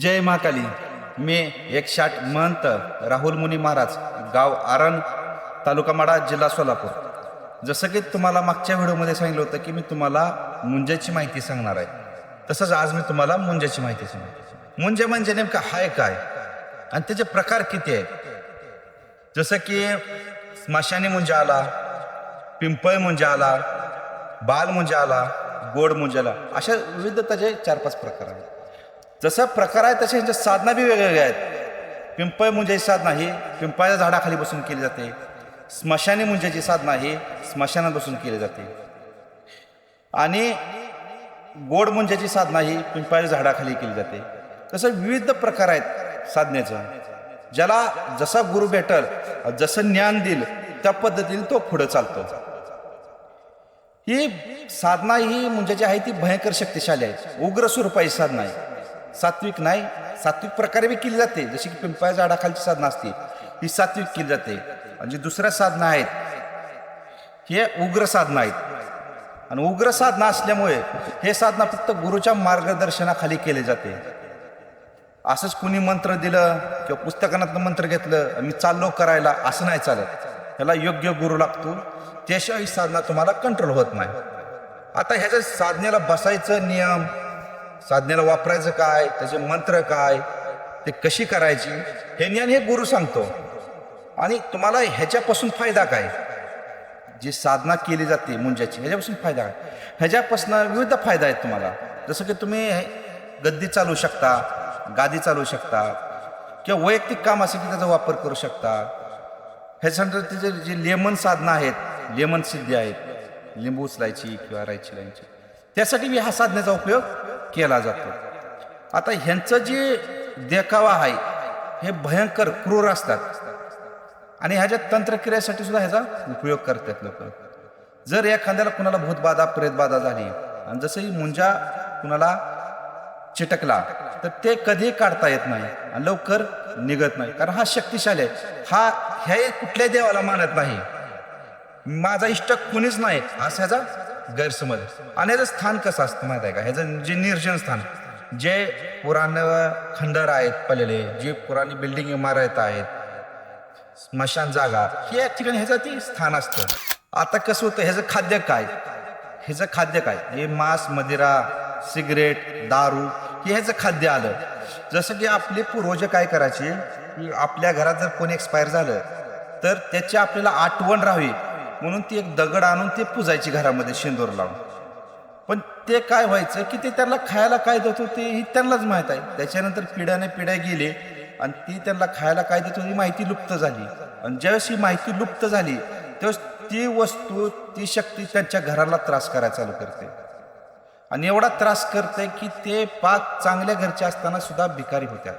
जय महाकाली. मी एक शाट महंत राहुल मुनी महाराज गाव आरण तालुका माडा जिल्हा सोलापूर. जसं की तुम्हाला मागच्या व्हिडिओमध्ये सांगितलं होतं की मी तुम्हाला मुंज्याची माहिती सांगणार आहे. तसंच आज मी तुम्हाला मुंज्याची माहिती सांगणार मुंजे म्हणजे नेमकं हाय काय? आणि त्याचे प्रकार किती आहेत? जसं की स्मशानी मुंजा आला पिंपळ मुंजा आला बाल मुंजा आला गोड मुंजा आला अशा विविध त्याचे चार पाच प्रकार आहेत. जसं प्रकार आहे तसे यांच्या साधना बी वेगवेगळ्या आहेत. पिंपळ मुंजाची साधना ही पिंपळाच्या झाडाखाली बसून केली जाते. स्मशानी मुंजाची साधना ही स्मशानात बसून केली जाते. आणि गोड मुंजाची साधना ही पिंपळाच्या झाडाखाली केली जाते. तसं विविध प्रकार आहेत साधनेचं. ज्याला जसा गुरु भेटल जसं ज्ञान देईल त्या पद्धतीने तो पुढे चालतो. ही साधना ही मुंजाची आहे ती भयंकर शक्तिशाली आहे. उग्र स्वरूपाची साधना आहे. सात्विक नाही सात्विक प्रकारे बी केली जाते. जशी की पिंपळ्या झाडाखालची साधना असते ही सात्विक केली जाते. आणि जी दुसऱ्या साधना आहेत हे उग्र साधना आहेत. आणि उग्र साधना असल्यामुळे हे साधना फक्त गुरुच्या मार्गदर्शनाखाली केले जाते. असंच कुणी मंत्र दिलं किंवा पुस्तकातलं मंत्र घेतलं आणि मी चाललो करायला असं नाही चालत. ह्याला योग्य गुरु लागतो. त्याशिवाय ही साधना तुम्हाला कंट्रोल होत नाही. आता ह्याच्या साधनेला बसायचं नियम साधनेला वापरायचं काय? त्याचे मंत्र काय? ते कशी करायची? हे ज्ञान हे गुरु सांगतो. आणि तुम्हाला ह्याच्यापासून फायदा काय? जी साधना केली जाते मुंजाची ह्याच्यापासून फायदा काय? ह्याच्यापासून विविध फायदा आहेत तुम्हाला. जसं की तुम्ही गद्दी चालवू शकता गादी चालवू शकता किंवा वैयक्तिक काम असेल की त्याचा वापर करू शकता. ह्याच्यानंतर तिचे जे लेमन साधनं आहेत लेमन सिद्धी आहेत लिंबू उचलायची किंवा रायची लायची त्यासाठी मी हा साधनेचा उपयोग केला जातो. आता ह्यांचं जे देखावा आहे हे भयंकर क्रूर असतात. आणि ह्याच्या तंत्रक्रियेसाठी सुद्धा ह्याचा उपयोग करतात लोक. जर एखाद्याला कुणाला भूतबाधा प्रेतबाधा झाली आणि जसंही मुंजा कुणाला चिटकला तर ते कधी काढता येत नाही आणि लवकर निघत नाही. कारण हा शक्तिशाली आहे. हा ह्या कुठल्याही देवाला मानत नाही. माझा इष्ट कुणीच नाही असा ह्याचा गैरसमज. आणि ह्याचं स्थान कसं असतं माहीत आहे का? ह्याचं जे निर्जन स्थान जे पुराण खंडर आहेत पडलेले जे पुराणी बिल्डिंग इमारत आहेत स्मशान जागा हे या ठिकाणी ह्याचं ते स्थान असतं. आता कसं होतं ह्याचं खाद्य काय? ह्याचं खाद्य काय? हे मांस मदिरा सिगरेट दारू हे ह्याचं खाद्य आलं. जसं की आपले पूर्वज काय करायचे आपल्या घरात जर कोणी एक्सपायर झालं तर त्याची आपल्याला आठवण राहावी. म्हणून ती एक दगड आणून ते पुजायची घरामध्ये शेंदूर लावून. पण ते काय व्हायचं की ते त्यांना खायला काय देत होते ही त्यांनाच माहीत आहे. त्याच्यानंतर पिढ्याने पिढ्या गेले आणि ती त्यांना खायला काय देत होती माहिती लुप्त झाली. आणि ज्यावेळेस ही माहिती लुप्त झाली त्यावेळेस ती वस्तू ती शक्ती त्यांच्या घराला त्रास करायला चालू करते. आणि एवढा त्रास करते की ते पाक चांगल्या घरचे असताना सुद्धा भिकारी होत्या.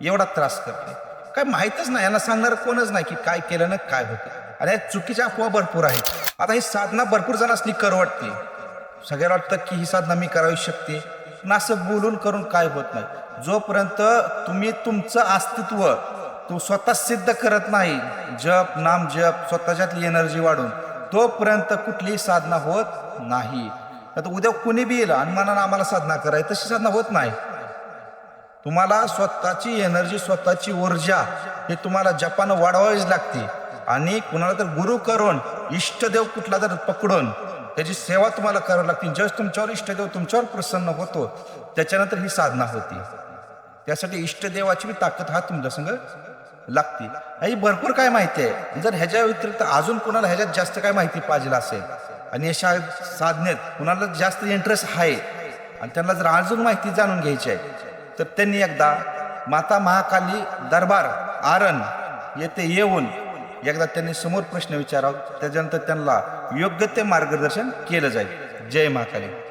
एवढा त्रास करते. काय माहीतच नाही यांना सांगणार कोणच नाही की काय केलं ना काय होतं. आणि या चुकीच्या अफवा भरपूर आहेत. आता ही साधना भरपूर जणांनी करवटते सगळ्याला वाटतं. की ही साधना मी करावी शकते. पण असं बोलून करून काय होत नाही. जोपर्यंत तुम्ही तुमचं अस्तित्व तू स्वतः सिद्ध करत नाही जप नाम जप स्वतःच्यातली एनर्जी वाढून तोपर्यंत कुठलीही साधना होत नाही. आता उद्या कुणी बी येईल आणि मनानं आम्हाला साधना कराय तशी साधना होत नाही. तुम्हाला स्वतःची एनर्जी स्वतःची ऊर्जा हे तुम्हाला जपानं वाढवावीच लागते. आणि कुणाला तर गुरु करून इष्टदेव कुठला तर पकडून त्याची सेवा तुम्हाला करावी लागते. जस तुमच्यावर इष्टदेव तुमच्यावर प्रसन्न होतो त्याच्यानंतर ही साधना होती. त्यासाठी इष्टदेवाची बी ताकद हा तुमच्या संग लागते. ही भरपूर काय माहिती आहे. जर ह्याच्या व्यतिरिक्त अजून कुणाला ह्याच्यात जास्त काय माहिती पाहिजे असेल आणि अशा साधनेत कुणाला जास्त इंटरेस्ट आहे आणि त्यांना जर अजून माहिती जाणून घ्यायची आहे तर त्यांनी एकदा माता महाकाली दरबार आरण येथे येऊन एकदा त्यांनी समोर प्रश्न विचारावा त्याच्यानंतर त्यांना योग्य ते मार्गदर्शन केलं जाईल. जय महाकाली.